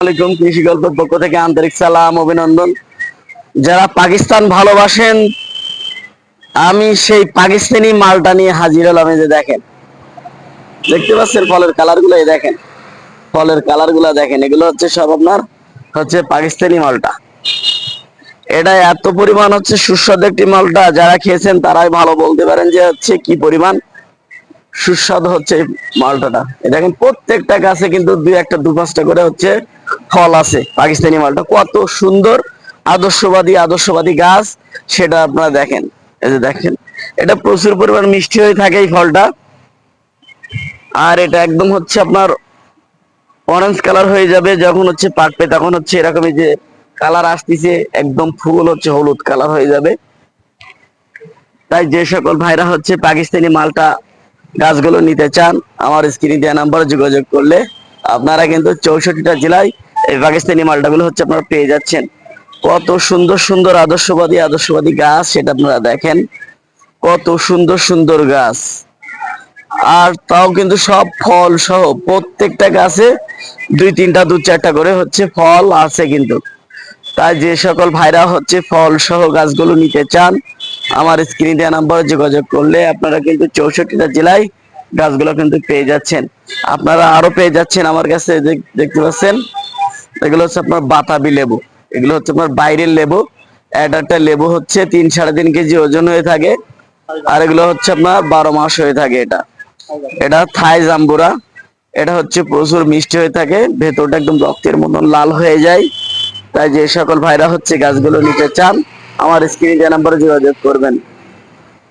আলাইকুম কৃষি গল্পের পক্ষ থেকে আন্তরিক সালাম, অভিনন্দন। যারা পাকিস্তান ভালোবাসেন, আমি সেই পাকিস্তানি মালটা নিয়ে হাজির হলাম যে দেখেন। দেখতে পাচ্ছেন ফলের কালারগুলো দেখেন। ফলের কালারগুলো দেখেন, এগুলো হচ্ছে সব আপনার হচ্ছে পাকিস্তানি মালটা। এটা এত পরিমাণ হচ্ছে সুস্বাদু একটি মালটা, যারা খেয়েছেন তারাই ভালো বলতে পারেন যে হচ্ছে কি পরিমাণ সুস্বাদু হচ্ছে মালটাটা। দেখেন, প্রত্যেকটা গাছে কিন্তু দুই একটা দু পাঁচটা করে হচ্ছে ফল আছে, পাকিস্তানি মালটা। কত সুন্দর, আদর্শবাদী আদর্শবাদী গাছ, সেটা আপনারা দেখেন। এই যে দেখেন, এটা প্রচুর পরিমাণ মিষ্টি হয়ে থাকে এই ফলটা। আর এটা একদম হচ্ছে আপনার অরেঞ্জ কালার হয়ে যাবে যখন হচ্ছে পাকবে, তখন হচ্ছে এরকমই যে কালার আসতেছে, একদম ফুল হচ্ছে হলুদ কালার হয়ে যাবে। তাই যে সকল ভাইরা হচ্ছে পাকিস্তানি মালটা গাছগুলো নিতে চান, আমার স্ক্রিনে দেওয়া নাম্বারে যোগাযোগ করলে আপনারা কিন্তু চৌষট্টিটা জেলায় এই পাকিস্তানি মালটাগুলো হচ্ছে আপনারা পেয়ে যাচ্ছেন। কত সুন্দর সুন্দর আদর্শবাদী আদর্শবাদী গাছ সেটা আপনারা দেখেন। কত সুন্দর সুন্দর গাছ। আর তাও কিন্তু সব ফল সহ প্রত্যেকটা গাছে দুই তিনটা, দু চারটা করে হচ্ছে ফল আছে কিন্তু। তাই যে সকল ভাইরা হচ্ছে ফল সহ গাছগুলো নিতে চান, আমার স্ক্রিনে দেওয়া নাম্বারে যোগাযোগ করলে আপনারা কিন্তু চৌষট্টিটা জেলায় গাছগুলো কিন্তু পেয়ে যাচ্ছেন। আপনারা আরও পেয়ে যাচ্ছেন আমার কাছে দেখতে পাচ্ছেন? এগুলো হচ্ছে আপনার বাতাবি লেবু। এগুলো হচ্ছে আপনার বাইরের লেবু। একটা লেবু হচ্ছে তিন সাড়ে তিন কেজি ওজন হয়ে থাকে। আর এগুলো হচ্ছে আপনার বারো মাস হয়ে থাকে এটা। এটা থাই জাম্বুরা। এটা হচ্ছে প্রচুর মিষ্টি হয়ে থাকে। ভেতরটা একদম রক্তের মতন লাল হয়ে যায়। তাই যে সকল ভাইরা হচ্ছে গাছগুলো নিতে চান, আমার স্ক্রিনে যে নাম্বারে যোগাযোগ করবেন।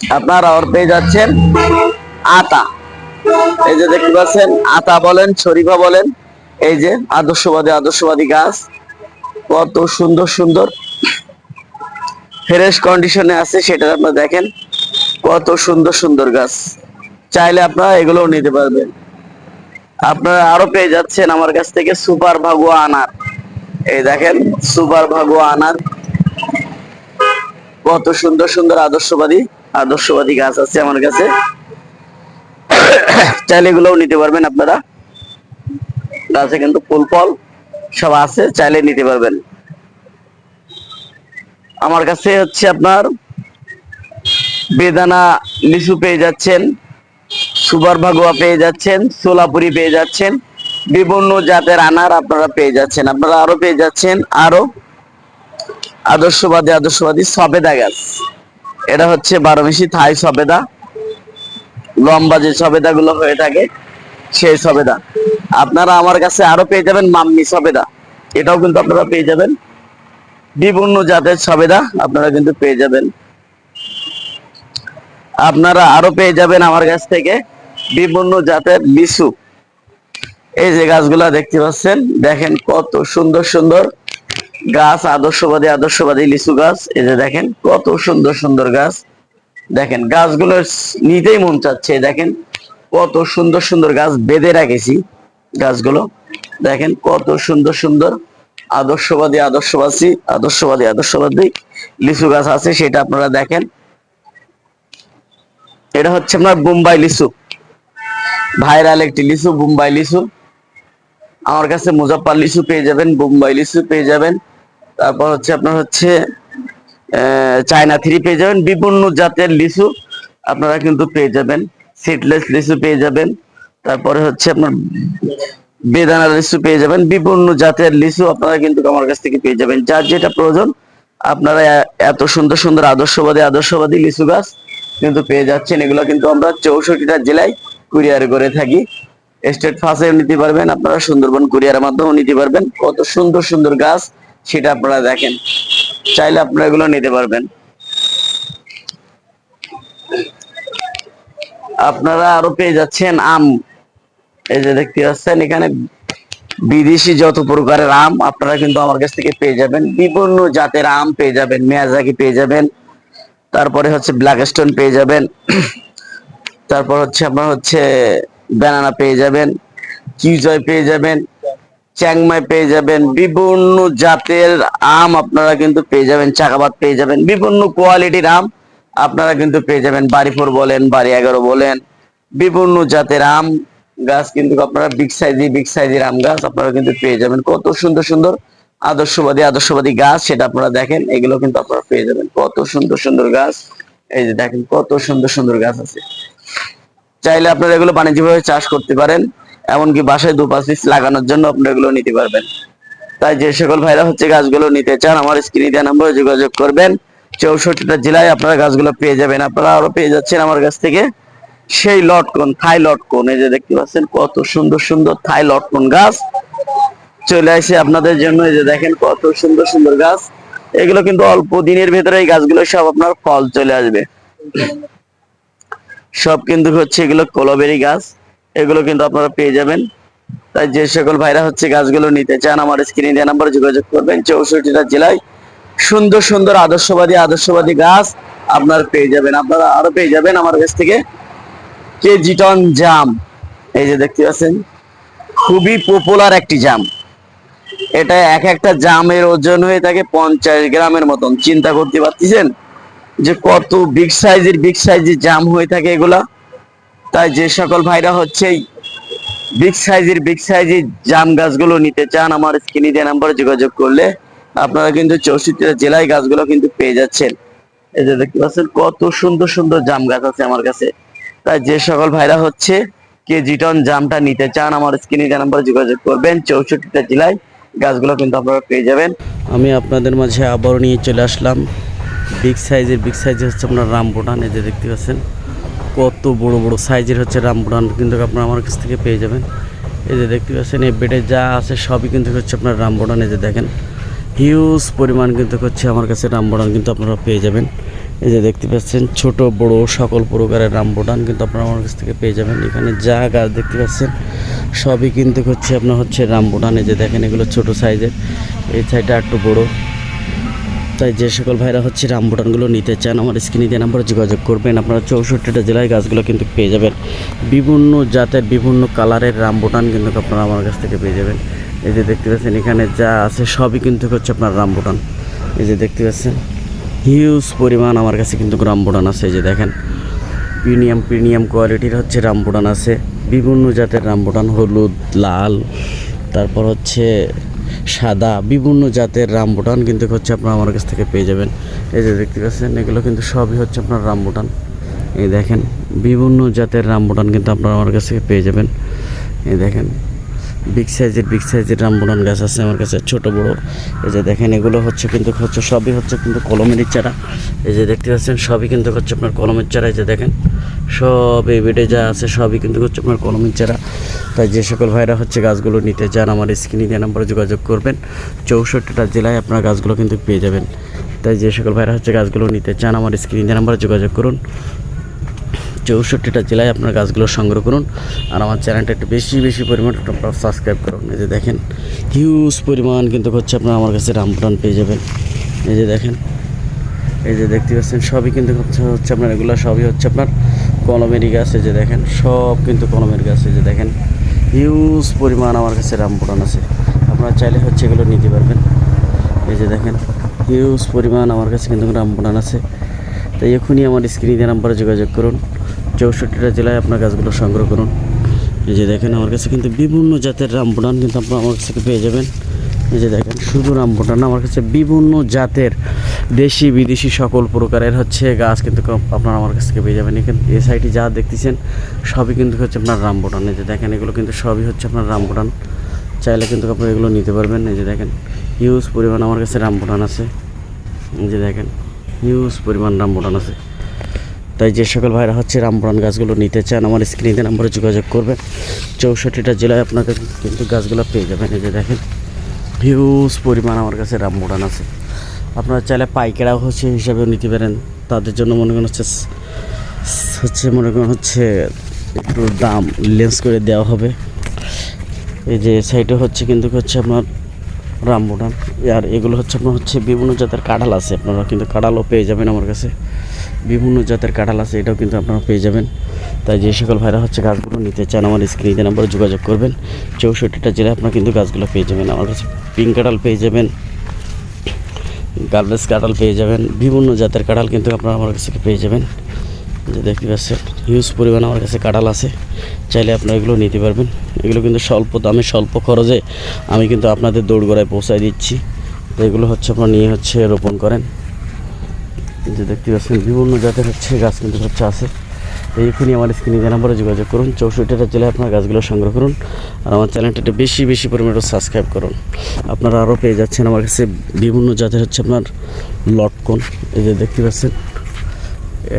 আপনারা আর পেয়ে যাচ্ছেন আতা এই যে দেখতে পাচ্ছেন, আতা বলেন, শরীফা বলেন, এই যে আদর্শবাদী আদর্শবাদী গাছ। কত সুন্দর সুন্দর। ফ্রেশ কন্ডিশনে আছে, সেটা আপনারা দেখেন। কত সুন্দর সুন্দর গাছ। চাইলে আপনারা এগুলো নিতে পারবেন। আপনারা আরও পেয়ে যাচ্ছেন আমার কাছ থেকে সুপার ভাগুয়া আনার। এই দেখেন, সুপার ভাগুয়া আনার। কত সুন্দর সুন্দর আদর্শবাদী আদর্শবাদী গাছ আছে আমার কাছে। চাইলে এগুলোও নিতে পারবেন আপনারা। গাছে কিন্তু ফুল ফল, সব আছে, চাইলে নিতে পারবেন। আমার কাছে হচ্ছে আপনার বেদানা লিচু পেয়ে যাচ্ছেন, সুপার ভাগুয়া পেয়ে যাচ্ছেন, সোলাপুরি পেয়ে যাচ্ছেন, বিভিন্ন জাতের আনার আপনারা পেয়ে যাচ্ছেন। আপনারা আরও পেয়ে যাচ্ছেন, আরও আদর্শবাদী আদর্শবাদী সবেদা গাছ। এটা হচ্ছে বারোমেশি থাই সবেদা। লম্বা যে সবেদা গুলো হয়ে থাকে, সেই সবেদা। আপনারা আমার কাছে আরও পেয়ে যাবেন মাম্মি সবেদা। এটাও কিন্তু আপনারা পেয়ে যাবেন। বিভিন্ন জাতের সবেদা আপনারা কিন্তু পেয়ে যাবেন। আপনারা আরও পেয়ে যাবেন আমার কাছ থেকে বিভিন্ন জাতের লিচু। এই যে গাছগুলা দেখতে পাচ্ছেন, দেখেন কত সুন্দর সুন্দর গাছ, আদর্শবাদী আদর্শবাদী লিচু গাছ। এই যে দেখেন কত সুন্দর সুন্দর গাছ। দেখেন, গাছগুলো নিতেই মন চাচ্ছে, দেখেন, কত সুন্দর সুন্দর গাছ বেঁধে রাখেছি গাছগুলো। দেখেন, কত সুন্দর সুন্দর আদর্শবাদী আদর্শবাদী আদর্শবাদী আদর্শবাদী লিচু গাছ আছে, সেটা আপনারা দেখেন। এটা হচ্ছে আপনার বোম্বাই লিচু। ভাইরাল একটি লিচু, বোম্বাই লিচু। আমার কাছে মুজাফফর লিচু পেয়ে যাবেন, বোম্বাই লিচু পেয়ে যাবেন। তারপর হচ্ছে আপনার হচ্ছে চায়না থ্রি পেয়ে যাবেন। বিভিন্ন জাতের লিচু আপনারা কিন্তু পেয়ে যাবেন। সিডলেস লিচু পেয়ে যাবেন। তারপরে হচ্ছে আপনার বেদানা লিচু পেয়ে যাবেন। বিভিন্ন জাতের লিচু আপনারা কিন্তু আমার কাছ থেকে পেয়ে যাবেন। যার যেটা প্রয়োজন, আপনারা এত সুন্দর সুন্দর আদর্শবাদী আদর্শবাদী লিচু গাছ কিন্তু পেয়ে যাচ্ছেন। এগুলো কিন্তু আমরা চৌষট্টিটা জেলায় কুরিয়ার করে থাকি। স্টেট ফাঁসেও নিতে পারবেন, আপনারা সুন্দরবন কুরিয়ারের মাধ্যমেও নিতে পারবেন। কত সুন্দর সুন্দর গাছ সেটা আপনারা দেখেন। চাইলে আপনারা এগুলো নিতে পারবেন। আপনারা আরও পেয়ে যাচ্ছেন আম। এই যে দেখতে পাচ্ছেন, এখানে বিদেশি যত প্রকারের আম, আপনারা কিন্তু আমার কাছ থেকে পেয়ে যাবেন। বিভিন্ন জাতের আম পেয়ে যাবেন, মেয়াজাকি পেয়ে যাবেন। তারপরে হচ্ছে ব্ল্যাক স্টোন পেয়ে যাবেন। তারপর হচ্ছে আপনার হচ্ছে ব্যানানা পেয়ে যাবেন। কিউজয় পেয়ে যাবেন। চ্যাংমাই পেয়ে যাবেন। বিভিন্ন জাতের আম আপনারা কিন্তু পেয়ে যাবেন, চাকাবাদ পেয়ে যাবেন। বিভিন্ন কোয়ালিটির আম আপনারা কিন্তু পেয়ে যাবেন। বাড়িপুর বলেন, বাড়ি এগারো বলেন, বিভিন্ন জাতের আম গাছ কিন্তু আপনারা বিগ সাইজি বিগ সাইজের আম গাছ আপনারা কিন্তু পেয়ে যাবেন। কত সুন্দর সুন্দর, আদর্শবাদী আদর্শবাদী গাছ সেটা আপনারা দেখেন, এগুলো কিন্তু আপনারা পেয়ে যাবেন। কত সুন্দর সুন্দর গাছ, এই যে দেখেন কত সুন্দর সুন্দর গাছ আছে। চাইলে আপনারা এগুলো বাণিজ্যিকভাবে চাষ করতে পারেন। এমনকি বাসায় দু পিস লাগানোর জন্য আপনারা এগুলো নিতে পারবেন। তাই যে সকল ভাইরা হচ্ছে গাছগুলো নিতে চান, আমার স্ক্রিনে দেওয়া নম্বরে যোগাযোগ করবেন। চৌষট্টিটা জেলায় আপনারা গাছগুলো পেয়ে যাবেন। আপনারা আরও পেয়ে যাচ্ছেন আমার কাছ থেকে সেই লটকন, থাই লটকন। এই যে দেখতে পাচ্ছেন, কত সুন্দর সুন্দর থাই লটকন গাছ। চলে আসে আপনাদের জন্য। এই যে দেখেন, কত সুন্দর সুন্দর গাছ। এগুলো কিন্তু অল্প দিনের ভেতরে এই গাছগুলো সব আপনার ফল চলে আসবে। সব কিন্তু হচ্ছে এগুলো কলবেরি গাছ। এগুলো কিন্তু আপনারা পেয়ে যাবেন। তাই যে সকল ভাইরা হচ্ছে গাছগুলো নিতে চান, আমার স্ক্রিনে দেওয়া নাম্বারে যোগাযোগ করবেন। চৌষট্টিটা জেলায় সুন্দর সুন্দর, আদর্শবাদী আদর্শবাদী গাছ আপনার পেয়ে যাবেন। আপনারা আরও পেয়ে যাবেন আমার কাছ থেকে কেজি টন জাম। এই যে দেখতে পাচ্ছেন, খুবই পপুলার একটি জাম। এটা এক একটা জামের ওজন হয়ে থাকে পঞ্চাশ গ্রামের মতন। চিন্তা করতে পারতেছেন যে কত বিগ সাইজের বিগ সাইজের জাম হয়ে থাকে এগুলা? তাই যে সকল ভাইরা হচ্ছে বিগ সাইজের বিগ সাইজের জাম গাছগুলো নিতে চান, আমার স্ক্রিনে দেওয়া নাম্বারে যোগাযোগ করলে আপনারা কিন্তু চৌষট্টিটা জেলায় গাছগুলো কিন্তু পেয়ে যাচ্ছেন। এই যে দেখতে পাচ্ছেন কত সুন্দর সুন্দর জাম গাছ আছে আমার কাছে। তাই যে সকল ভাইরা হচ্ছে কেজি টন জামটা নিতে চান, আমার স্ক্রিনে দেওয়া নাম্বারে যোগাযোগ করবেন, চৌষট্টিটা জেলায় গাছগুলো কিন্তু আপনারা পেয়ে যাবেন। আমি আপনাদের মাঝে আবারও নিয়ে চলে আসলাম। বিগ সাইজের বিগ সাইজ হচ্ছে আপনার রামবুটান এই যে দেখতে পাচ্ছেন। কত বড় বড় সাইজের হচ্ছে রামবুটান কিন্তু আপনারা আমার কাছ থেকে পেয়ে যাবেন। এই যে দেখতে পাচ্ছেন, এই বেডে যা আছে সবই কিন্তু হচ্ছে আপনার রামবুটান এই যে দেখেন হিউজ পরিমাণ কিন্তু হচ্ছে আমার কাছে রামবুটান কিন্তু আপনারা পেয়ে যাবেন। এই যে দেখতে পাচ্ছেন, ছোট, বড় সকল প্রকারের রামবুটান কিন্তু আপনারা আমার কাছ থেকে পেয়ে যাবেন। এখানে যা গাছ দেখতে পাচ্ছেন, সবই কিন্তু হচ্ছে আপনার হচ্ছে রামবুটান এই যে দেখেন, এগুলো ছোট সাইজের, এই সাইডটা একটু বড়। তাই যে সকল ভাইরা হচ্ছে রামবুটানগুলো নিতে চান, আমার স্ক্রিনে দিয়ে নাম্বারে যোগাযোগ করবেন। আপনারা চৌষট্টিটা জেলায় গাছগুলো কিন্তু পেয়ে যাবেন। বিভিন্ন জাতের, বিভিন্ন কালারের রামবুটান কিন্তু আপনারা আমার কাছ থেকে পেয়ে যাবেন। এই যে দেখতে পাচ্ছেন, এখানে যা আছে সবই কিন্তু হচ্ছে আপনার রামবুটান এই যে দেখতে পাচ্ছেন, হিউজ পরিমাণ আমার কাছে কিন্তু রামবুটান আছে। এই যে দেখেন, প্রিমিয়াম প্রিমিয়াম কোয়ালিটির হচ্ছে রামবুটান আছে। বিভিন্ন জাতের রামবুটান হলুদ, লাল। তারপর হচ্ছে সাদা, বিভিন্ন জাতের রামবুটান কিন্তু হচ্ছে আপনারা আমার কাছ থেকে পেয়ে যাবেন। এই যে দেখতে পাচ্ছেন, এগুলো কিন্তু সবই হচ্ছে আপনার রামবুটান। এই দেখেন, বিভিন্ন জাতের রামবুটান কিন্তু আপনারা আমার কাছ থেকে পেয়ে যাবেন। এই দেখেন বিগ সাইজের বিগ সাইজের রামবুটান গাছ আছে আমার কাছে, ছোট, বড়। এই যে দেখেন, এগুলো হচ্ছে কিন্তু হচ্ছে, সবই হচ্ছে কিন্তু কলমের চারা। এই যে দেখতে পাচ্ছেন, সবই কিন্তু হচ্ছে আপনার কলমের চারা, এই যে দেখেন। সব এই বেডে যা আছে, সবই কিন্তু হচ্ছে আপনার কলমের চারা। তাই যে সকল ভাইরা হচ্ছে গাছগুলো নিতে চান, আমার স্ক্রিনে দেওয়া নাম্বারে যোগাযোগ করবেন। চৌষট্টিটা জেলায় আপনার গাছগুলো কিন্তু পেয়ে যাবেন। তাই যে সকল ভাইরা হচ্ছে গাছগুলো নিতে চান, আমার স্ক্রিনে দেওয়া নাম্বারে যোগাযোগ করুন। চৌষট্টিটা জেলায় আপনার গাছগুলো সংগ্রহ করুন। আর আমার চ্যানেলটা একটু বেশি বেশি পরিমাণ আপনারা সাবস্ক্রাইব করুন। এই যে দেখেন হিউজ পরিমাণ কিন্তু হচ্ছে আপনার আমার কাছে রামপুরান পেয়ে যাবেন। এই যে দেখেন, এই যে দেখতে পাচ্ছেন, সবই কিন্তু হচ্ছে হচ্ছে আপনার এগুলো সবই হচ্ছে আপনার কলমেরি গাছ। এই যে দেখেন, সব কিন্তু কলমের গাছ। এই যে দেখেন হিউজ পরিমাণ আমার কাছে রামপুরান আছে। আপনারা চাইলে হচ্ছে এগুলো নিতে পারবেন। এই যে দেখেন হিউজ পরিমাণ আমার কাছে কিন্তু রামপুরান আছে। তাই এখনই আমার স্ক্রিনে নাম্বারে যোগাযোগ করুন। চৌষট্টিটা জেলায় আপনার গাছগুলো সংগ্রহ করুন। এই যে দেখেন, আমার কাছে কিন্তু বিভিন্ন জাতের রামবুটান কিন্তু আপনার আমার কাছ পেয়ে যাবেন। এই যে দেখেন, শুধু রামবুটান আমার কাছে বিভিন্ন জাতের দেশি বিদেশি সকল প্রকারের হচ্ছে গাছ কিন্তু আপনারা আমার কাছ থেকে পেয়ে যাবেন। এখানে এই সাইডে যা দেখতেছেন, সবই কিন্তু হচ্ছে আপনার রামবুটান এই যে দেখেন, এগুলো কিন্তু সবই হচ্ছে আপনার রামবুটান চাইলে কিন্তু আপনারা এগুলো নিতে পারবেন। এই যে দেখেন, হিউজ পরিমাণ আমার কাছে রামবুটান আছে। এই যে দেখেন, হিউজ পরিমাণ রামবুটান আছে। তাই যে সকল ভাইরা হচ্ছে রামবুরান গাছগুলো নিতে চান, আমার স্ক্রিনে নাম্বারে যোগাযোগ করবেন। চৌষট্টিটা জেলায় আপনাকে কিন্তু গাছগুলো পেয়ে যাবেন। এই যে দেখেন হিউজ পরিমাণ আমার কাছে রামবুরান আছে। আপনারা চাইলে পাইকারাও হচ্ছে হিসাবেও নিতে পারেন। তাদের জন্য মনে করেন হচ্ছে হচ্ছে মনে করেন হচ্ছে একটু দাম লেন্স করে দেওয়া হবে। এই যে সাইডে হচ্ছে কিন্তু হচ্ছে আপনার রামবুটান আর এগুলো হচ্ছে আপনার হচ্ছে বিভিন্ন জাতের কাঁঠাল আছে। আপনারা কিন্তু কাঁঠালও পেয়ে যাবেন আমার কাছে। বিভিন্ন জাতের কাঁঠাল আছে, এটাও কিন্তু আপনারা পেয়ে যাবেন। তাই যে সকল ভাইরা হচ্ছে গাছগুলো নিতে চান, আমার স্ক্রিনে নাম্বারে যোগাযোগ করবেন, চৌষট্টিটা জেলায় আপনারা কিন্তু গাছগুলো পেয়ে যাবেন। আমার কাছে পিঙ্ক কাঁঠাল পেয়ে যাবেন, গার্বেজ কাঁঠাল পেয়ে যাবেন, বিভিন্ন জাতের কাঁঠাল কিন্তু আপনারা আমার কাছে পেয়ে যাবেন। যে দেখতে পাচ্ছেন হিউজ পরিমাণ আমার কাছে কাঁঠাল আছে, চাইলে আপনারা এগুলো নিতে পারবেন। এগুলো কিন্তু স্বল্প দামে, স্বল্প খরচে আমি কিন্তু আপনাদের দৌড়গড়ায় পৌঁছায় দিচ্ছি। তো এগুলো হচ্ছে আপনারা নিয়ে হচ্ছে রোপণ করেন। যে দেখতে পাচ্ছেন, বিভিন্ন জাতের হচ্ছে গাছ কিন্তু হচ্ছে আছে। এখনই আমার স্ক্রিনে যে নাম্বারে যোগাযোগ করুন, চৌষট্টিটা জেলায় আপনার গাছগুলো সংগ্রহ করুন আর আমার চ্যানেলটাতে বেশি বেশি পরিমাণে সাবস্ক্রাইব করুন। আপনারা আরও পেয়ে যাচ্ছেন আমার কাছে বিভিন্ন জাতের হচ্ছে আপনার লটকন। এই যে দেখতে পাচ্ছেন,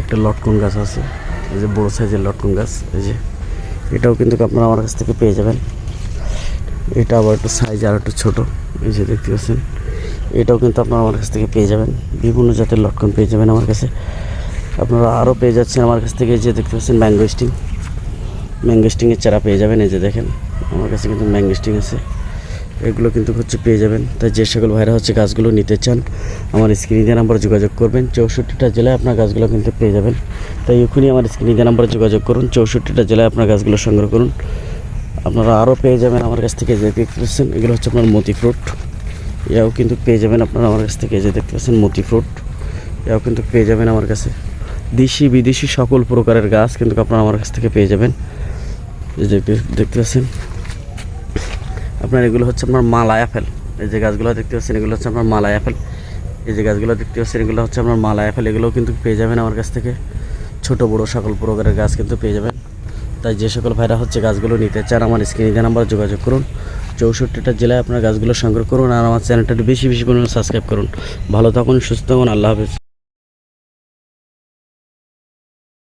একটা লটকন গাছ আছে, এই যে বড়ো সাইজের লটকন গাছ, এই যে। এটাও কিন্তু আপনারা আমার কাছ থেকে পেয়ে যাবেন। এটা আবার একটু সাইজ আর একটু ছোটো, এই যে দেখতে পাচ্ছেন। এটাও কিন্তু আপনারা আমার কাছ থেকে পেয়ে যাবেন। বিভিন্ন জাতের লটকন পেয়ে যাবেন আমার কাছে। আপনারা আরও পেয়ে যাচ্ছেন আমার কাছ থেকে যে দেখতে পাচ্ছেন ম্যাঙ্গো স্টিং। ম্যাঙ্গো স্টিংয়ের চারা পেয়ে যাবেন, এই যে দেখেন, আমার কাছে কিন্তু ম্যাঙ্গো স্টিং আছে। এগুলো কিন্তু হচ্ছে পেয়ে যাবেন। তাই যে সকল ভাইরা হচ্ছে গাছগুলো নিতে চান, আমার স্ক্রিনে দেওয়া নাম্বারে যোগাযোগ করবেন। চৌষট্টিটা জেলায় আপনার গাছগুলো কিন্তু পেয়ে যাবেন। তাই এখনই আমার স্ক্রিনে দেওয়া নাম্বারে যোগাযোগ করুন, চৌষট্টিটা জেলায় আপনার গাছগুলো সংগ্রহ করুন। আপনারা আরও পেয়ে যাবেন আমার কাছ থেকে যে দেখতে পাচ্ছেন, এগুলো হচ্ছে আপনার মতি ফ্রুট। এও কিন্তু পেয়ে যাবেন আপনারা আমার কাছ থেকে, যে দেখতে পাচ্ছেন মতি ফ্রুট এও কিন্তু পেয়ে যাবেন আমার কাছে। দেশি, বিদেশি সকল প্রকারের গাছ কিন্তু আপনারা আমার কাছ থেকে পেয়ে যাবেন। দেখতে- পাচ্ছেন, আপনার এগুলো হচ্ছে আপনার মালা অ্যাপেল এই যে গাছগুলো দেখতে পাচ্ছেন, এগুলো হচ্ছে আপনার মালা অ্যাপেল এই যে গাছগুলো দেখতে পাচ্ছেন, এগুলো হচ্ছে আপনার মালা অ্যাপেল এগুলোও কিন্তু পেয়ে যাবেন আমার কাছ থেকে। ছোট, বড় সকল প্রকারের গাছ কিন্তু পেয়ে যাবেন। তাই যে সকল ভাইরা হচ্ছে গাছগুলো নিতে চান, আমার স্ক্রিনে নাম্বারে যোগাযোগ করুন। চৌষট্টিটা জেলায় আপনার গাছগুলো সংগ্রহ করুন আর আমার চ্যানেলটা বেশি বেশি পরিমাণে সাবস্ক্রাইব করুন। ভালো থাকুন, সুস্থ থাকুন, আল্লাহ হাফেজ।